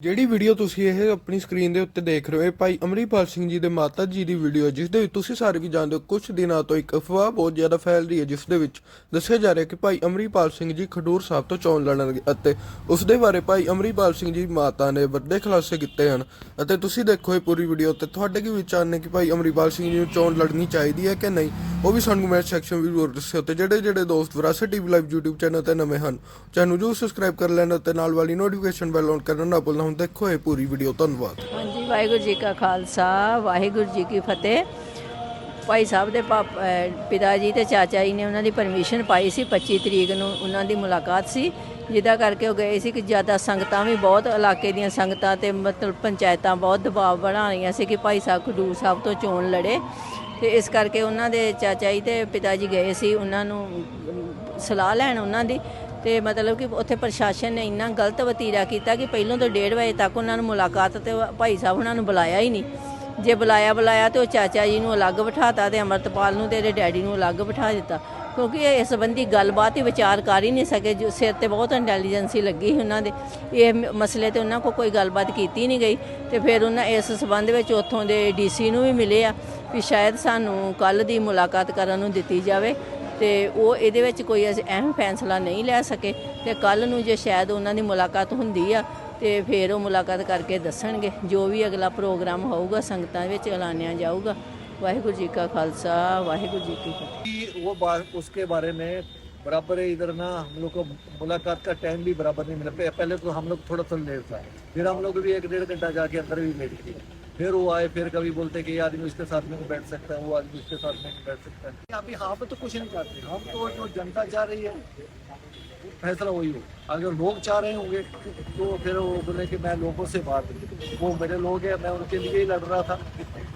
ਜਿਹੜੀ ਵੀਡੀਓ ਤੁਸੀਂ ਇਹ ਆਪਣੀ ਸਕਰੀਨ ਦੇ ਉੱਤੇ ਦੇਖ ਰਹੇ ਹੋ, ਇਹ ਭਾਈ ਅਮਰੀਪਾਲ ਸਿੰਘ ਜੀ ਦੇ ਮਾਤਾ ਜੀ ਦੀ ਵੀਡੀਓ ਹੈ ਜਿਸ ਦੇ ਵਿੱਚ ਤੁਸੀਂ ਸਾਰੇ ਵੀ ਜਾਣਦੇ ਹੋ ਕੁਝ ਦਿਨਾਂ ਤੋਂ ਇੱਕ ਅਫਵਾਹ ਬਹੁਤ ਜ਼ਿਆਦਾ ਫੈਲ ਰਹੀ ਹੈ ਜਿਸ ਦੇ ਵਿੱਚ ਦੱਸਿਆ ਜਾ ਰਿਹਾ ਕਿ ਭਾਈ ਅਮਰੀਪਾਲ ਸਿੰਘ ਜੀ ਖਡੂਰ ਸਾਹਿਬ ਤੋਂ ਚੋਣ ਲੜਨਗੇ ਅਤੇ ਉਸ ਦੇ ਬਾਰੇ ਭਾਈ ਅਮਰੀਪਾਲ ਸਿੰਘ ਜੀ ਮਾਤਾ ਨੇ ਵੱਡੇ ਖੁਲਾਸੇ ਕੀਤੇ ਹਨ। ਅਤੇ ਤੁਸੀਂ ਦੇਖੋ ਇਹ ਪੂਰੀ ਵੀਡੀਓ ਤੇ ਤੁਹਾਡੇ ਕੀ ਵਿਚਾਰ ਨੇ ਕਿ ਭਾਈ ਅਮਰੀਪਾਲ ਸਿੰਘ ਜੀ ਨੂੰ ਚੋਣ ਲੜਨੀ ਚਾਹੀਦੀ ਹੈ ਕਿ ਨਹੀਂ? ਉਹ ਵੀ ਸਾਨੂੰ ਕਮੈਂਟ ਸੈਕਸ਼ਨ ਵਿੱਚ ਜ਼ਰੂਰ ਦੱਸਿਓ ਤੇ ਜਿਹੜੇ ਜਿਹੜੇ ਦੋਸਤ ਵਿਰਾਸਤ ਟੀਵੀ ਲਾਈਵ YouTube ਚੈਨਲ ਤੇ ਨਵੇਂ ਹਨ, ਚੈਨਲ ਨੂੰ ਸਬਸਕ੍ਰਾਈਬ ਕਰ ਲੈਣਾ ਤੇ ਨਾਲ ਵਾਲੀ ਨੋਟੀਫਿਕੇਸ਼ਨ ਬੈਲ ਔਨ ਕਰਨਾ ਨਾ ਭੁੱਲਣਾ, ਹੁਣ ਦੇਖੋ ਇਹ ਪੂਰੀ ਵੀਡੀਓ ਧੰਨਵਾਦ। ਹਾਂਜੀ, ਵਾਹਿਗੁਰੂ ਜੀ ਕਾ ਖਾਲਸਾ, ਵਾਹਿਗੁਰੂ ਜੀ ਕੀ ਫਤਿਹ। ਭਾਈ ਸਾਹਿਬ ਦੇ ਪਿਤਾ ਜੀ ਤੇ ਚਾਚਾ ਜੀ ਨੇ ਉਹਨਾਂ ਦੀ ਪਰਮਿਸ਼ਨ ਪਾਈ ਸੀ 25 ਤਰੀਕ ਨੂੰ ਉਹਨਾਂ ਦੀ ਮੁਲਾਕਾਤ ਸੀ, ਜਿਹਦਾ ਕਰਕੇ ਉਹ ਗਏ ਸੀ ਕਿ ਜ਼ਿਆਦਾ ਸੰਗਤਾਂ ਵੀ ਬਹੁਤ, ਇਲਾਕੇ ਦੀਆਂ ਸੰਗਤਾਂ ਤੇ ਮਤਲਬ ਪੰਚਾਇਤਾਂ ਬਹੁਤ ਦਬਾਅ ਬਣਾ ਰਹੀਆਂ ਸੀ ਕਿ ਭਾਈ ਸਾਹਿਬ ਖਡੂਰ ਸਾਹਿਬ ਤੋਂ ਚੋਣ ਲੜੇ। ਤੇ ਇਸ ਕਰਕੇ ਉਹਨਾਂ ਦੇ ਚਾਚਾ ਜੀ ਤੇ ਪਿਤਾ ਜੀ ਗਏ ਸੀ, ਉਹਨਾਂ ਨੂੰ ਸਲਾਹ ਲੈਣ ਉਹਨਾਂ ਦੀ ਤੇ ਮਤਲਬ ਕਿ ਉੱਥੇ ਪ੍ਰਸ਼ਾਸਨ ਨੇ ਇੰਨਾ ਗਲਤ ਵਤੀਰਾ ਕੀਤਾ ਕਿ ਪਹਿਲੋਂ ਤੋਂ 1:30 ਵਜੇ ਤੱਕ ਉਹਨਾਂ ਨੂੰ ਮੁਲਾਕਾਤ ਤੇ ਭਾਈ ਸਾਹਿਬ ਉਹਨਾਂ ਨੂੰ ਬੁਲਾਇਆ ਹੀ ਨਹੀਂ। ਜੇ ਬੁਲਾਇਆ ਬੁਲਾਇਆ ਤੇ ਉਹ ਚਾਚਾ ਜੀ ਨੂੰ ਅਲੱਗ ਬਿਠਾਤਾ ਤੇ ਅਮਰਤਪਾਲ ਨੂੰ ਤੇ ਇਹਦੇ ਡੈਡੀ ਨੂੰ ਅਲੱਗ ਬਿਠਾ ਦਿੱਤਾ। ਕਿਉਂਕਿ ਇਹ ਇਸ ਸੰਬੰਧੀ ਗੱਲਬਾਤ ਹੀ ਵਿਚਾਰ ਕਰ ਹੀ ਨਹੀਂ ਸਕੇ, ਜੋ ਸਿਰ ਤੇ ਬਹੁਤ ਇੰਟੈਲੀਜੈਂਸੀ ਲੱਗੀ ਸੀ ਉਹਨਾਂ ਦੇ। ਇਹ ਮਸਲੇ ਤੇ ਉਹਨਾਂ ਕੋਲ ਕੋਈ ਗੱਲਬਾਤ ਕੀਤੀ ਨਹੀਂ ਗਈ ਤੇ ਫਿਰ ਉਹਨਾਂ ਇਸ ਸੰਬੰਧ ਵਿੱਚ ਉੱਥੋਂ ਦੇ ਡੀਸੀ ਨੂੰ ਵੀ ਮਿਲੇ ਆ। ਵੀ ਸ਼ਾਇਦ ਸਾਨੂੰ ਕੱਲ ਦੀ ਮੁਲਾਕਾਤ ਕਰਨ ਨੂੰ ਦਿੱਤੀ ਜਾਵੇ ਤੇ ਉਹ ਇਹਦੇ ਵਿੱਚ ਕੋਈ ਅਸੀਂ ਅਹਿਮ ਫੈਸਲਾ ਨਹੀਂ ਲੈ ਸਕੇ ਤੇ ਕੱਲ ਨੂੰ ਜੇ ਸ਼ਾਇਦ ਉਹਨਾਂ ਦੀ ਮੁਲਾਕਾਤ ਹੁੰਦੀ ਆ ਤੇ ਫਿਰ ਉਹ ਮੁਲਾਕਾਤ ਕਰਕੇ ਦੱਸਣਗੇ ਜੋ ਵੀ ਅਗਲਾ ਪ੍ਰੋਗਰਾਮ ਹੋਊਗਾ ਸੰਗਤਾਂ ਵਿੱਚ ਐਲਾਨਿਆ ਜਾਊਗਾ ਵਾਹਿਗੁਰੂ ਜੀ ਕਾ ਖਾਲਸਾ ਵਾਹਿਗੁਰੂ ਜੀ ਕੀ ਫਤਿਹ कि वो बात उसके बारे में बराबर है इधर ना हम लोग को मुलाकात का टाइम भी बराबर नहीं मिला पह- पहले तो हम लोग थोड़ा सा लेट था फिर हम लोग भी एक डेढ़ घंटा जाके अंदर भी लेट किया फिर वो आए, फिर कभी बोलते कि ये आदमी उसके साथ में बैठ सकता है वो आदमी उसके साथ में बैठ सकता। है अभी हम तो कुछ नहीं चाहते, हम तो जो जनता चाह रही है, फैसला वही हो। अगर लोग चाह रहे होंगे तो फिर वो बोले कि मैं लोगों से बात वो मेरे लोग हैं, मैं उनके लिए ही लड़ रहा था।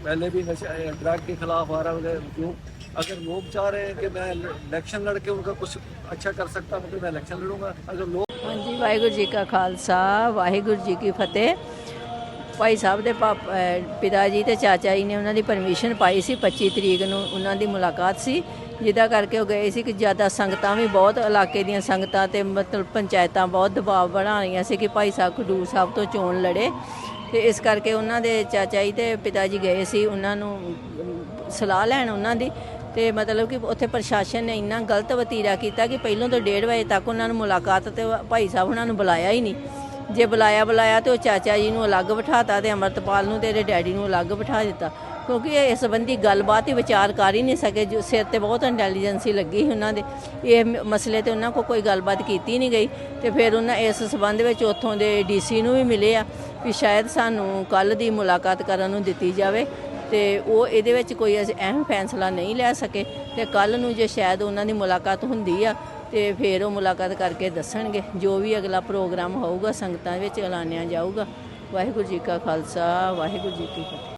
पहले भी नशे ड्रग के खिलाफ आ रहा जो अगर लोग चाह रहे हैं कि मैं इलेक्शन लड़के उनका कुछ अच्छा कर सकता हूँ तो मैं इलेक्शन लड़ूँगा। अगर लोग हाँ जी, वाहिगुरु जी का खालसा, वाहिगुरु जी की फतेह। ਭਾਈ ਸਾਹਿਬ ਦੇ ਪਾਪ ਪਿਤਾ ਜੀ ਤੇ ਚਾਚਾ ਜੀ ਨੇ ਉਹਨਾਂ ਦੀ ਪਰਮਿਸ਼ਨ ਪਾਈ ਸੀ 25 ਤਰੀਕ ਨੂੰ ਉਹਨਾਂ ਦੀ ਮੁਲਾਕਾਤ ਸੀ, ਜਿਹਦਾ ਕਰਕੇ ਉਹ ਗਏ ਸੀ ਕਿ ਜ਼ਿਆਦਾ ਸੰਗਤਾਂ ਵੀ ਬਹੁਤ, ਇਲਾਕੇ ਦੀਆਂ ਸੰਗਤਾਂ ਤੇ ਮਤਲਬ ਪੰਚਾਇਤਾਂ ਬਹੁਤ ਦਬਾਅ ਬਣਾ ਰਹੀਆਂ ਸੀ ਕਿ ਭਾਈ ਸਾਹਿਬ ਖਡੂਰ ਸਾਹਿਬ ਤੋਂ ਚੋਣ ਲੜੇ। ਤੇ ਇਸ ਕਰਕੇ ਉਹਨਾਂ ਦੇ ਚਾਚਾ ਜੀ ਤੇ ਪਿਤਾ ਜੀ ਗਏ ਸੀ, ਉਹਨਾਂ ਨੂੰ ਸਲਾਹ ਲੈਣ ਉਹਨਾਂ ਦੀ ਤੇ ਮਤਲਬ ਕਿ ਉੱਥੇ ਪ੍ਰਸ਼ਾਸਨ ਨੇ ਇੰਨਾ ਗਲਤ ਵਤੀਰਾ ਕੀਤਾ ਕਿ ਪਹਿਲੋਂ ਤੋਂ 1:30 ਵਜੇ ਤੱਕ ਉਹਨਾਂ ਨੂੰ ਮੁਲਾਕਾਤ ਤੇ ਭਾਈ ਸਾਹਿਬ ਉਹਨਾਂ ਨੂੰ ਬੁਲਾਇਆ ਹੀ ਨਹੀਂ। ਜੇ ਬੁਲਾਇਆ ਬੁਲਾਇਆ ਤੇ ਉਹ ਚਾਚਾ ਜੀ ਨੂੰ ਅਲੱਗ ਬਿਠਾਤਾ ਤੇ ਅਮਰਤਪਾਲ ਨੂੰ ਤੇ ਇਹਦੇ ਡੈਡੀ ਨੂੰ ਅਲੱਗ ਬਿਠਾ ਦਿੱਤਾ। ਕਿਉਂਕਿ ਇਹ ਇਸ ਸੰਬੰਧੀ ਗੱਲਬਾਤ ਹੀ ਵਿਚਾਰ ਕਰ ਹੀ ਨਹੀਂ ਸਕੇ। ਜੋ ਸਿਰ ਤੇ ਬਹੁਤ ਇੰਟੈਲੀਜੈਂਸੀ ਲੱਗੀ ਸੀ ਉਹਨਾਂ ਦੇ। ਇਹ ਮਸਲੇ ਤੇ ਉਹਨਾਂ ਕੋਲ ਕੋਈ ਗੱਲਬਾਤ ਕੀਤੀ ਨਹੀਂ ਗਈ ਤੇ ਫਿਰ ਉਹਨਾਂ ਇਸ ਸਬੰਧ ਵਿੱਚ ਉੱਥੋਂ ਦੇ ਡੀਸੀ ਨੂੰ ਵੀ ਮਿਲੇ ਆ ਵੀ ਸ਼ਾਇਦ ਸਾਨੂੰ ਕੱਲ ਦੀ ਮੁਲਾਕਾਤ ਕਰਨ ਨੂੰ ਦਿੱਤੀ ਜਾਵੇ ਤੇ ਉਹ ਇਹਦੇ ਵਿੱਚ ਕੋਈ ਅਸੀਂ ਅਹਿਮ ਫੈਸਲਾ ਨਹੀਂ ਲੈ ਸਕੇ ਤੇ ਕੱਲ ਨੂੰ ਜੇ ਸ਼ਾਇਦ ਉਹਨਾਂ ਦੀ ਮੁਲਾਕਾਤ ਹੁੰਦੀ ਆ ਤੇ ਫਿਰ ਉਹ ਮੁਲਾਕਾਤ ਕਰਕੇ ਦੱਸਣਗੇ, ਜੋ ਵੀ ਅਗਲਾ ਪ੍ਰੋਗਰਾਮ ਹੋਊਗਾ, ਸੰਗਤਾਂ ਵਿੱਚ ਐਲਾਨਿਆ ਜਾਊਗਾ। ਵਾਹਿਗੁਰੂ ਜੀ ਕਾ ਖਾਲਸਾ, ਵਾਹਿਗੁਰੂ ਜੀ ਕੀ ਫਤਿਹ।